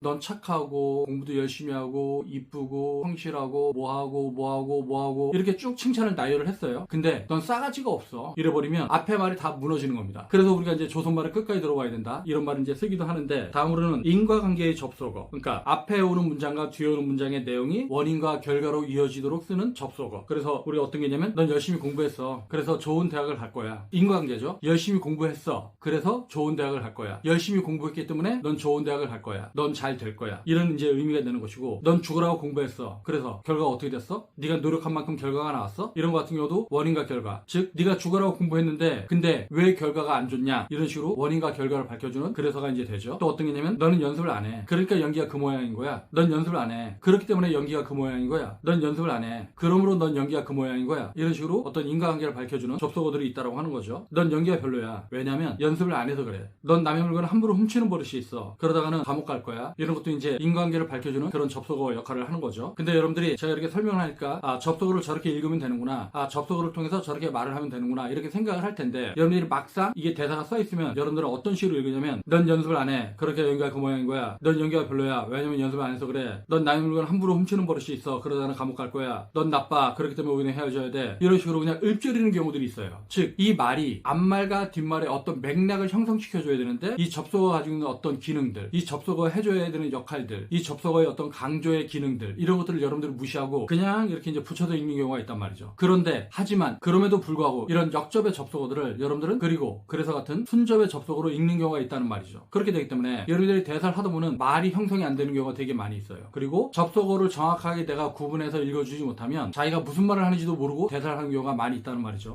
넌 착하고 공부도 열심히 하고 이쁘고 성실하고 뭐하고 뭐하고 뭐하고 이렇게 쭉 칭찬을 나열을 했어요. 근데 넌 싸가지가 없어. 이래버리면 앞에 말이 다 무너지는 겁니다. 그래서 우리가 이제 조선말을 끝까지 들어봐야 된다. 이런 말을 이제 쓰기도 하는데 다음으로는 인과관계의 접속어. 그러니까 앞에 오는 문장과 뒤에 오는 문장의 내용이 원인과 결과로 이어지도록 쓰는 접속어. 그래서 우리가 어떤 게 있냐면 넌 열심히 공부했어. 그래서 좋은 대학을 갈 거야. 인과관계죠. 열심히 공부했어. 그래서 좋은 대학을 갈 거야. 열심히 공부했기 때문에 넌 좋은 대학을 갈 거야. 넌잘 될 거야. 이런 이제 의미가 되는 것이고 넌 죽으라고 공부했어. 그래서 결과가 어떻게 됐어? 네가 노력한 만큼 결과가 나왔어? 이런 거 같은 경우도 원인과 결과. 즉 네가 죽으라고 공부했는데 근데 왜 결과가 안 좋냐? 이런 식으로 원인과 결과를 밝혀주는 그래서가 이제 되죠. 또 어떤 게냐면 너는 연습을 안 해. 그러니까 연기가 그 모양인 거야. 넌 연습을 안 해. 그렇기 때문에 연기가 그 모양인 거야. 넌 연습을 안 해. 그러므로 넌 연기가 그 모양인 거야. 이런 식으로 어떤 인과관계를 밝혀주는 접속어들이 있다고 하는 거죠. 넌 연기가 별로야. 왜냐면 연습을 안 해서 그래. 넌 남의 물건을 함부로 훔치는 버릇이 있어. 그러다가는 감옥 갈 거야. 이런 것도 이제 인과관계를 밝혀주는 그런 접속어 역할을 하는 거죠. 근데 여러분들이 제가 이렇게 설명을 하니까 아 접속어를 저렇게 읽으면 되는구나. 아 접속어를 통해서 저렇게 말을 하면 되는구나. 이렇게 생각을 할 텐데 여러분들이 막상 이게 대사가 써 있으면 여러분들은 어떤 식으로 읽으냐면 넌 연습을 안 해. 그렇게 연기가 그 모양인 거야. 넌 연기가 별로야. 왜냐면 연습을 안 해서 그래. 넌 남의 물건 함부로 훔치는 버릇이 있어. 그러다가 감옥 갈 거야. 넌 나빠. 그렇기 때문에 우리는 헤어져야 돼. 이런 식으로 그냥 읊조리는 경우들이 있어요. 즉 이 말이 앞말과 뒷말에 어떤 맥락을 형성시켜줘야 되는데 이 접속어가 가지고 있는 어떤 기능들, 이 접속어가 해줘 야 되는 역할들, 이 접속어의 어떤 강조의 기능들 이런 것들을 여러분들이 무시하고 그냥 이렇게 이제 붙여서 읽는 경우가 있단 말이죠. 그런데 하지만 그럼에도 불구하고 이런 역접의 접속어들을 여러분들은 그리고 그래서 같은 순접의 접속어로 읽는 경우가 있다는 말이죠. 그렇게 되기 때문에 여러분들이 대사를 하다 보면 말이 형성이 안 되는 경우가 되게 많이 있어요. 그리고 접속어를 정확하게 내가 구분해서 읽어주지 못하면 자기가 무슨 말을 하는지도 모르고 대사를 하는 경우가 많이 있다는 말이죠.